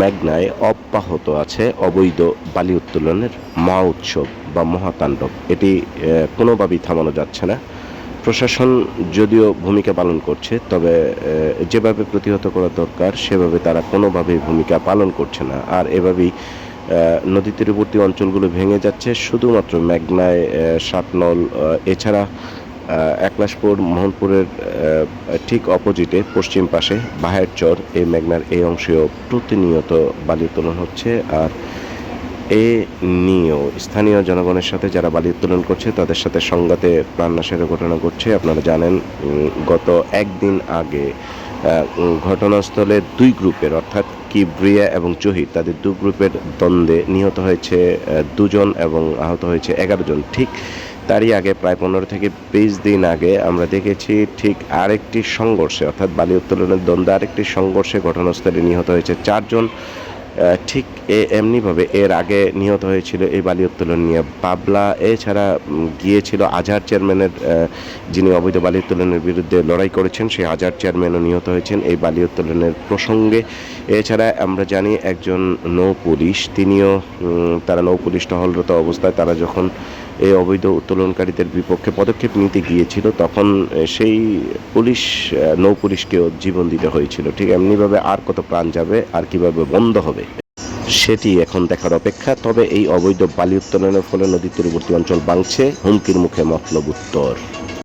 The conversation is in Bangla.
মেঘনায় অব্যাহত আছে অবৈধ বালি উত্তোলনের মহা উৎসব বা মহাতাণ্ডব। এটি কোনোভাবেই থামানো যাচ্ছে না। প্রশাসন যদিও ভূমিকা পালন করছে, তবে যেভাবে প্রতিহত করা দরকার, সেভাবে তারা কোনোভাবেই ভূমিকা পালন করছে না। আর এভাবেই নদী তীরবর্তী অঞ্চলগুলো ভেঙে যাচ্ছে। শুধুমাত্র মেঘনায় সাতনল এছাড়া একলাশপুর মোহনপুরের ঠিক অপোজিটে, পশ্চিম পাশে, বাহের চর, এই মেঘনার এই অংশেও প্রতিনিয়ত বালি উত্তোলন হচ্ছে। আর এ নিয়েও স্থানীয় জনগণের সাথে যারা বালি উত্তোলন করছে, তাদের সাথে সংঘাতে প্রাণনাশের ঘটনা ঘটছে। আপনারা জানেন গত একদিন আগে ঘটনাস্থলে দুই গ্রুপের, অর্থাৎ কিব্রিয়া এবং জহির তাদের দু গ্রুপের দ্বন্দ্বে নিহত হয়েছে দুজন এবং আহত হয়েছে এগারো জন। ঠিক তারই আগে প্রায় পনেরো থেকে বিশ দিন আগে আমরা দেখেছি ঠিক আরেকটি সংঘর্ষে, অর্থাৎ বালি উত্তোলনের দ্বন্দ্বে আরেকটি সংঘর্ষে ঘটনাস্থলে নিহত হয়েছে চারজন। ঠিক এ এমনিভাবে এর আগে নিহত হয়েছিল এই বালি উত্তোলন নিয়ে। পাবলা এছাড়া গিয়েছিল আজহার চেয়ারম্যানের যিনি অবৈধ বালি উত্তোলনের বিরুদ্ধে লড়াই করেছেন, সেই আজহার চেয়ারম্যানও নিহত হয়েছেন এই বালি উত্তোলনের প্রসঙ্গে। এছাড়া আমরা জানি একজন নৌ পুলিশ, তিনিও তারা নৌ পুলিশ টহলরত অবস্থায়, তারা যখন এই অবৈধ উত্তোলনকারীদের বিপক্ষে পদক্ষেপ নিতে গিয়েছিল, তখন সেই পুলিশ নৌ পুলিশকেও জীবন দিতে হয়েছিল। ঠিক এমনিভাবে আর কত প্রাণ যাবে, আর কীভাবে বন্ধ হবে, সেটি এখন দেখার অপেক্ষা। তবে এই অবৈধ বালি উত্তোলনের ফলে নদীর তীরবর্তী অঞ্চল বাংছে হুমকির মুখে মতলব উত্তর।